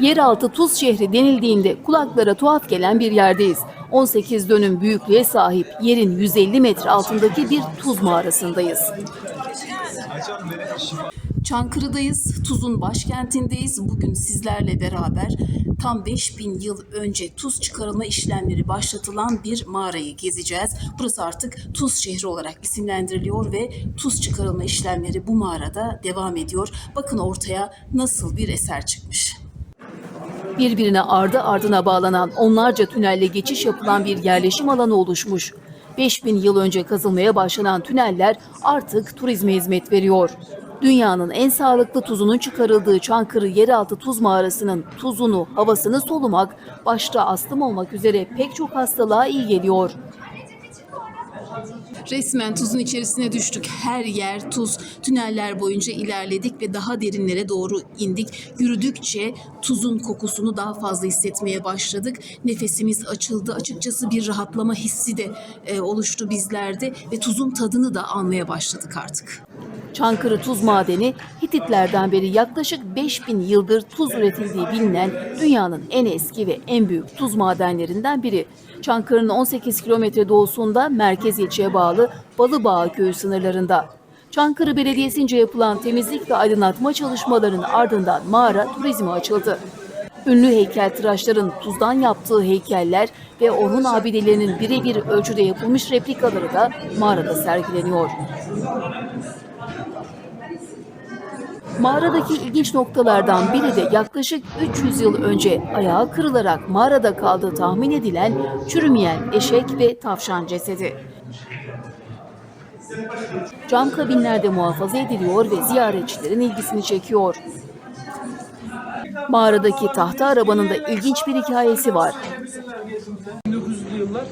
Yeraltı tuz şehri denildiğinde kulaklara tuhaf gelen bir yerdeyiz. 18 dönüm büyüklüğe sahip yerin 150 metre altındaki bir tuz mağarasındayız. Çankırı'dayız, Tuz'un başkentindeyiz. Bugün sizlerle beraber tam 5000 yıl önce tuz çıkarılma işlemleri başlatılan bir mağarayı gezeceğiz. Burası artık Tuz şehri olarak isimlendiriliyor ve tuz çıkarılma işlemleri bu mağarada devam ediyor. Bakın ortaya nasıl bir eser çıkmış. Birbirine ardı ardına bağlanan onlarca tünelle geçiş yapılan bir yerleşim alanı oluşmuş. 5000 yıl önce kazılmaya başlanan tüneller artık turizme hizmet veriyor. Dünyanın en sağlıklı tuzunun çıkarıldığı Çankırı Yeraltı Tuz Mağarası'nın tuzunu, havasını solumak başta astım olmak üzere pek çok hastalığa iyi geliyor. Resmen tuzun içerisine düştük. Her yer tuz. Tüneller boyunca ilerledik ve daha derinlere doğru indik. Yürüdükçe tuzun kokusunu daha fazla hissetmeye başladık. Nefesimiz açıldı. Açıkçası bir rahatlama hissi de e, oluştu bizlerde ve tuzun tadını da almaya başladık artık. Çankırı Tuz Madeni Hititlerden beri yaklaşık 5000 yıldır tuz üretildiği bilinen dünyanın en eski ve en büyük tuz madenlerinden biri. Çankırı'nın 18 kilometre doğusunda merkez ilçeye bağlı Balıbağ köyü sınırlarında. Çankırı Belediyesi'nce yapılan temizlik ve aydınlatma çalışmalarının ardından mağara turizme açıldı. Ünlü heykeltıraşların tuzdan yaptığı heykeller ve Orhun abidelerinin birebir ölçüde yapılmış replikaları da mağarada sergileniyor. Mağaradaki ilginç noktalardan biri de yaklaşık 300 yıl önce ayağı kırılarak mağarada kaldığı tahmin edilen çürümeyen eşek ve tavşan cesedi. Cam kabinlerde muhafaza ediliyor ve ziyaretçilerin ilgisini çekiyor. Mağaradaki tahta arabanın da ilginç bir hikayesi var. 1900'lü yıllar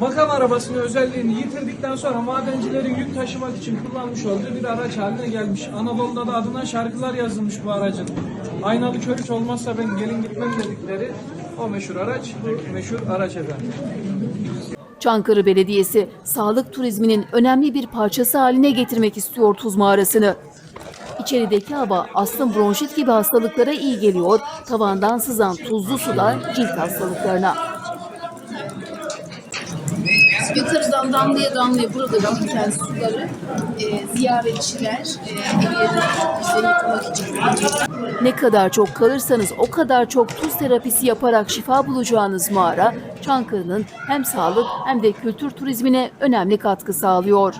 makam arabasının özelliğini yitirdikten sonra madencilerin yük taşımak için kullanmış olduğu bir araç haline gelmiş. Anadolu'da da adına şarkılar yazılmış bu aracın. Aynalı körüç olmazsa ben gelin gitmem dedikleri o meşhur araç, bu meşhur araç efendim. Çankırı Belediyesi sağlık turizminin önemli bir parçası haline getirmek istiyor tuz mağarasını. İçerideki hava astım bronşit gibi hastalıklara iyi geliyor, tavandan sızan tuzlu sular cilt hastalıklarına. Yukarıdan damlaya damlaya burada biriken suları e, ziyaretçiler e, yüzlerini yıkamak. Ne kadar çok kalırsanız o kadar çok tuz terapisi yaparak şifa bulacağınız mağara Çankırı'nın hem sağlık hem de kültür turizmine önemli katkı sağlıyor.